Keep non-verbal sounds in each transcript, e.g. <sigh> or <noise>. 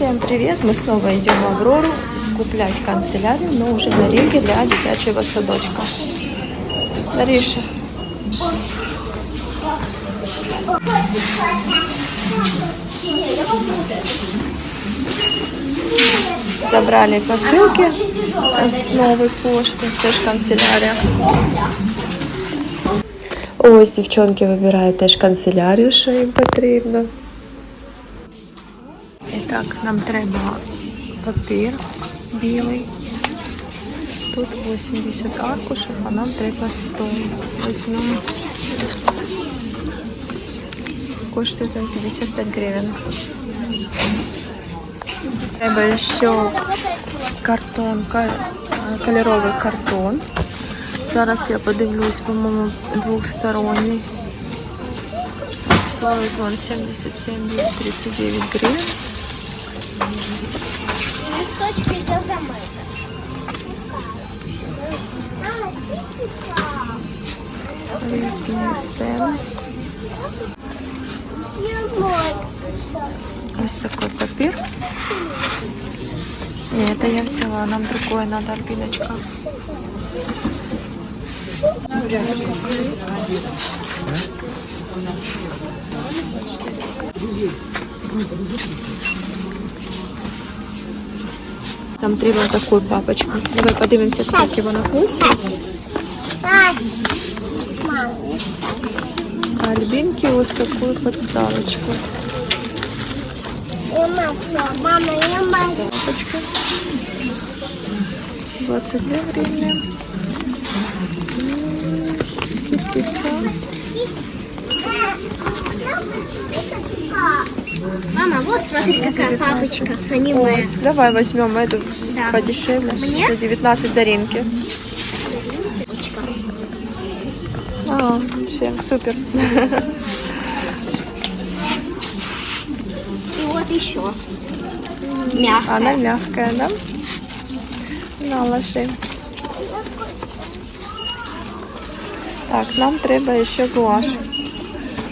Всем привет! Мы снова идем в Аврору куплять канцелярию, но уже на ринге для дитячего садочка. Лариша. Забрали посылки з нової пошти, теж канцелярія. Ось дівчонки вибирають теж канцелярію, що їм потрібно. І так, нам треба папір білий. Тут 80 аркушів, а нам треба 100. Візьмемо. Коштує там 55 гривень. Треба ще картон, ка- кольоровий картон. Зараз я подивлюсь, по-моєму, двохсторонній. Стоит он 77 39 гривен. Різні ціни. Ось такой папір. Не, это я взяла, нам другое надо, Альбиночка. Нам треба таку папочку. Давай подивимося, скільки вона коштує. А Альбинки ось таку подставочку. Папочка. 22 гривны. М, Скидки цен. Мама, вот смотри, какая папочка с аниме. Ось, давай возьмем эту Да. подешевле. Мне? За 19 даринки. А, все, супер. И вот еще. Мягкая. Она мягкая, да? На, ложи. Так, нам треба ще гуаш.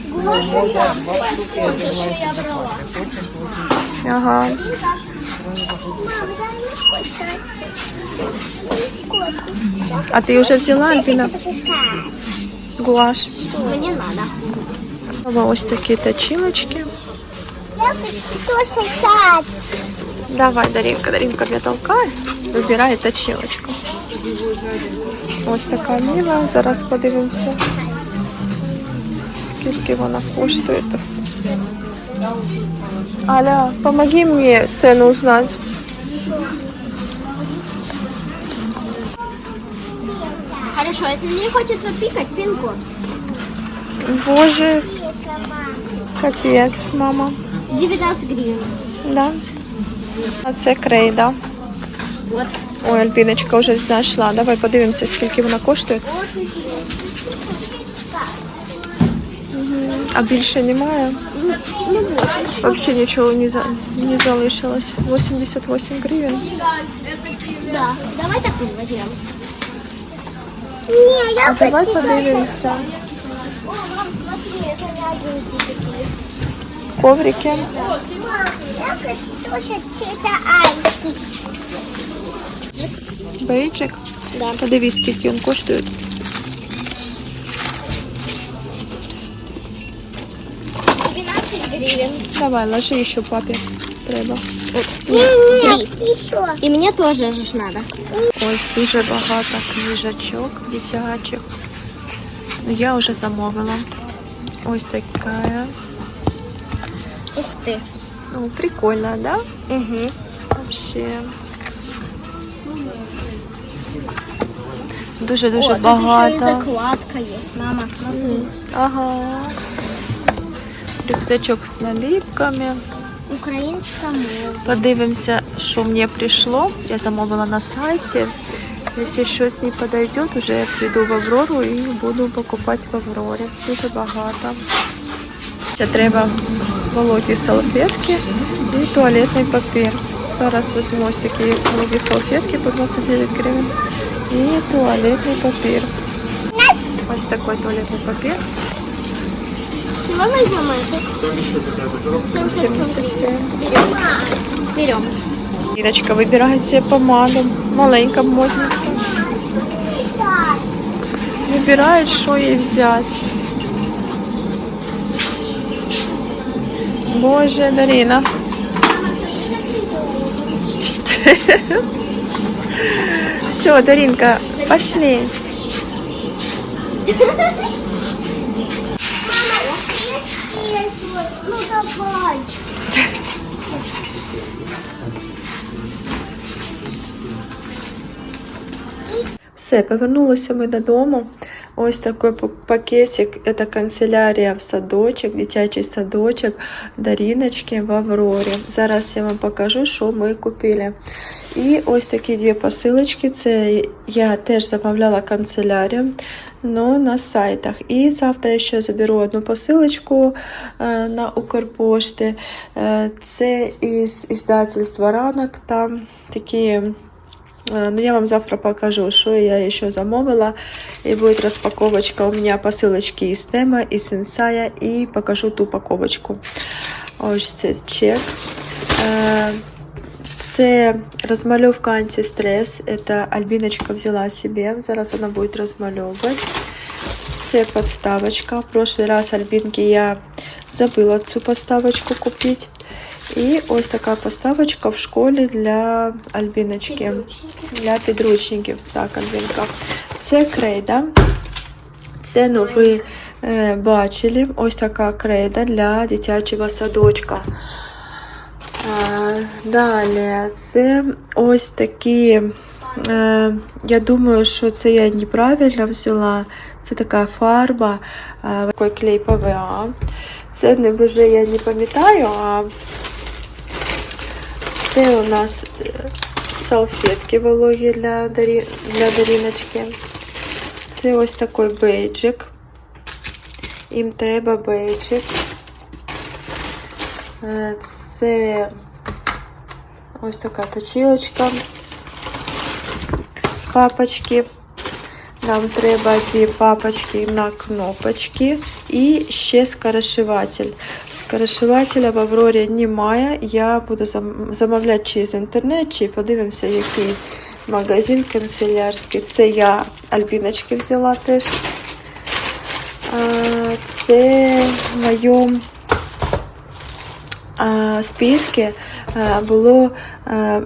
Вот за что я брала. Ага. А ты уже взяла, Альбина? Гуаш. Мне надо. Ова, Ось такі точилочки. Я хочу тоже сад. Давай, Даринка, Даринка меня толкає. Вибирає точилочку. Ось така міла. Зараз подивимося. Скільки вона коштує. Аля, помоги мне цену узнать. Хорошо, если не хочется пикать, пин-код. Боже, капець, мама. 19 гривен. Да. А це крейда. Вот. Ой, Альбіночка вже знайшла. Давай подивимося, скільки вона коштує. Мгм. А більше немає? Ну вот. Взагалі нічого не, за... не залишилось. 88 гривень. Да. Давай такую возьмем. Не, я А давай подивимося. Коврики. Бейджик. Да. Подивись, скільки він коштує. 12 гривен. Давай, ложи ще папі. Треба. Нет, еще. И мне тоже же ж надо. Ось дуже багато книжечок дитячих. Ну, я вже замовила. Ось така. Ух ты. Ну, прикольно, да? Угу. Вообще. Дуже-дуже багато. Тут еще и закладка есть. Мама, смотри. Ага. Рюкзачок з наліпками. Украинская мова. Подивимося, що мені прийшло. Я замовила на сайті. Якщо щось не підійде, вже я піду в Аврору і буду покупати в Аврорі. Дуже багато. Ще треба вологі салфетки і туалетний папір. Зараз візьму ось такі вологі салфетки по 29 гривень і туалетний папір. Ось такий туалетний папір. Можно я это? 77 77. гривен. Берем. Берем. Іночка вибирає себе помаду. Маленька модниця. Вибирає, що їй взяти. Боже, Дарина. <laughs> Все, Даринка, пошли. <laughs> Ну давай. Все, повернулися ми додому. Ось такий пак- пакетик. Це канцелярія в садочок, дитячий садочок Даріночки в Аврорі. Зараз я вам покажу, що ми купили. І ось такі дві посилочки. Це я теж замовляла канцелярію, але на сайтах. І завтра я ще заберу одну посилочку е, на Укрпошти. Е, Це із іздательства ранок. Там такі. Е, Ну, я вам завтра покажу, что я еще замовила. И будет распаковочка у меня посылочки из Тема, из Инсая. И покажу ту упаковочку. Ось це чек. Е, Це розмальовка антистрес. Это Альбиночка взяла себе. Зараз вона буде розмальовувати. Це подставочка. В прошлый раз Альбинки я забыла цю подставочку купити. І ось така поставочка в школі для Альбіночки. Для підручників. Так, Альбінка. Це крейда. Це, ну, ви е, бачили, ось така крейда для дитячого садочка. Далі, це ось такі. Е, я думаю, що це я неправильно взяла. Це така фарба, е, клей ПВА. Це не вже я не пам'ятаю, а це у нас е, салфетки вологі для, Дарі... для Даріночки. Це ось такий бейджик. Їм треба бейджик. Е, Це ось така точилочка. Папочки. Нам треба дві папочки на кнопочки і ще скоришиватель. Скоришивателя в Аврорі немає. Я буду замовляти чи з інтернет, чи подивимося, який магазин канцелярський. Це я Альбіночки взяла теж. Це в моєму списку було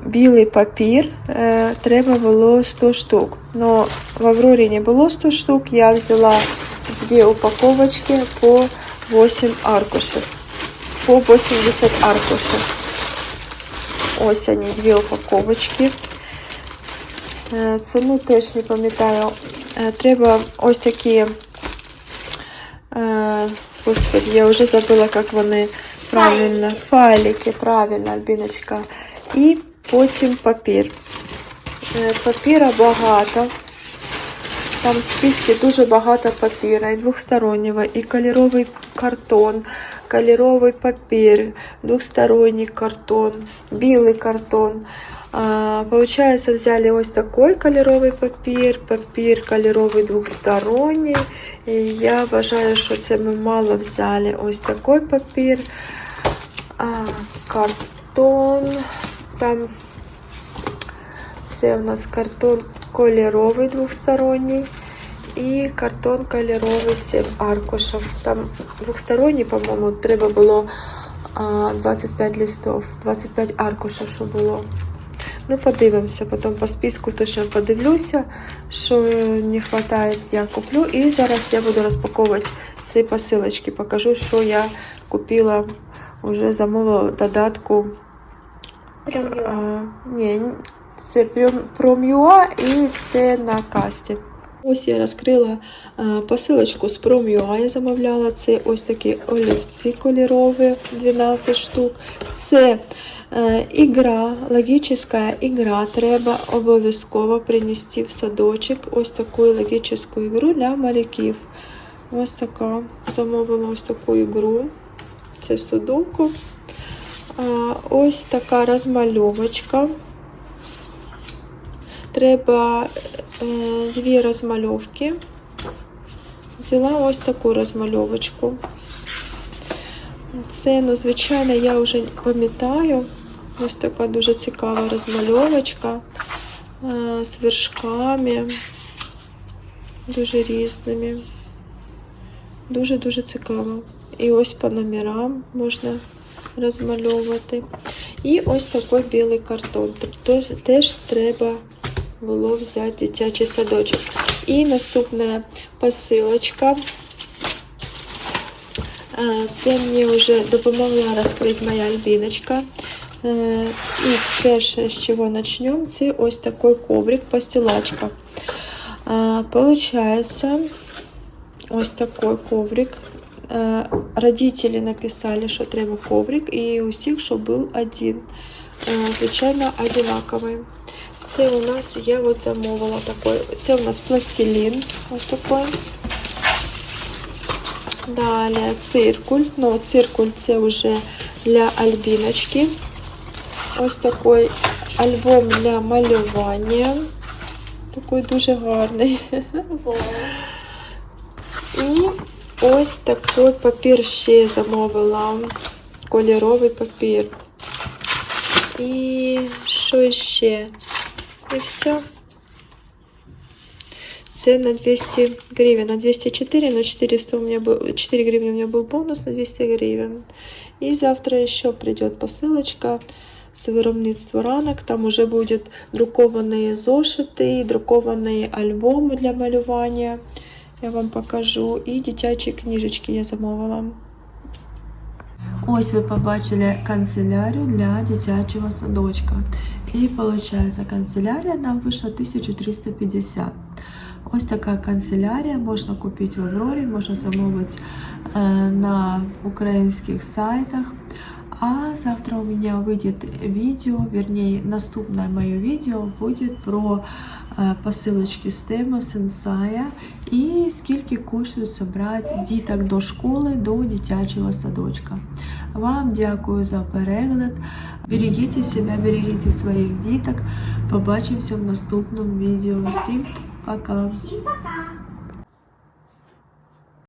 білий папір, е, треба було 100 штук. Но в Аврорі не було 100 штук, я взяла дві упаковочки по 8 аркушів. По 80 аркушів. Ось вони, дві упаковочки. Е, Ціну теж не пам'ятаю. Е, Треба ось такі. е, Господи, я вже забула, як вони правильно. Файлики, правильно, Альбіночка. І потім папір. Е, Папіра багато. Там в списку дуже багато папіра, і двохстороннього, і кольоровий картон, кольоровий папір, двохсторонній картон, білий картон. А, получается, взяли ось такой кольоровий папір, папір кольоровий двохсторонній. І я вважаю, що це ми мало взяли. Ось такий папір, а, картон. Там це у нас картон кольоровий двохсторонній і картон кольоровий 7 аркушів. Там двохсторонній, по-моєму, треба було а, 25 листов, 25 аркушів, що було. Ну, подивимося, потім по списку точно подивлюся, що не вистачає, я куплю. І зараз я буду розпаковувати ці посилочки. Покажу, що я купила, вже замовила додатку а, ні, це Prom.ua і це на касті. Ось я розкрила а, посилочку з Prom.ua, я замовляла. Це ось такі олівці кольорові, 12 штук. Це е, ігра, логічна ігра. Треба обов'язково принести в садочок ось таку логічну ігру для малюків. Ось така. Замовила ось таку ігру. Це судоку. Ось така розмальовочка. Треба е, дві розмальовки. Взяла ось таку розмальовочку. Це, ну, звичайно, я вже пам'ятаю. Ось така дуже цікава розмальовочка е, з вершками, дуже різними. Дуже-дуже цікаво. І ось по номерам можна розмальовувати. І ось такий білий картон. Тобто теж треба було взяти дитячий садочок. І наступна посилочка. Це мені вже допомогла розкрити моя альбіночка. Е, І перше, з чого почнемо, це ось такий коврик, постілачка. Получається, ось такий коврик. Е, Родители написали, що треба коврик, і у всіх, щоб був один. Е, Звичайно, одинаковий. Це у нас, я от замовила такой. Це у нас пластилін. Ось такий. Далі циркуль. Ну, циркуль це вже для альбіночки. Ось такий альбом для малювання. Такий дуже гарний. І ось такий папір ще замовила. Кольоровий папір. І що ще? І все. Це на 200 гривен. На 204, на 400 у меня был, 4 гривны у меня был бонус на 200 гривен. И завтра еще придет посылочка с виробництва ранок. Там уже будут друкованные зошити, друкованные альбоми для малювання. Я вам покажу. І дитячі книжечки я замовила. Ось ви побачили канцелярію для дитячого садочка. І виходить, канцелярія нам вийшла 1350. Ось така канцелярія можна купити в Аврорі, можна замовити е, на українських сайтах. А завтра у меня выйдет видео, вернее, наступное мое видео будет про е, посилочки з теми сенсая і скільки коштує зібрати діток до школи, до дитячого садочка. Вам дякую за перегляд. Берегите себя, берегите своїх діток. Побачимося в наступному відео. Всім пока! Всем пока.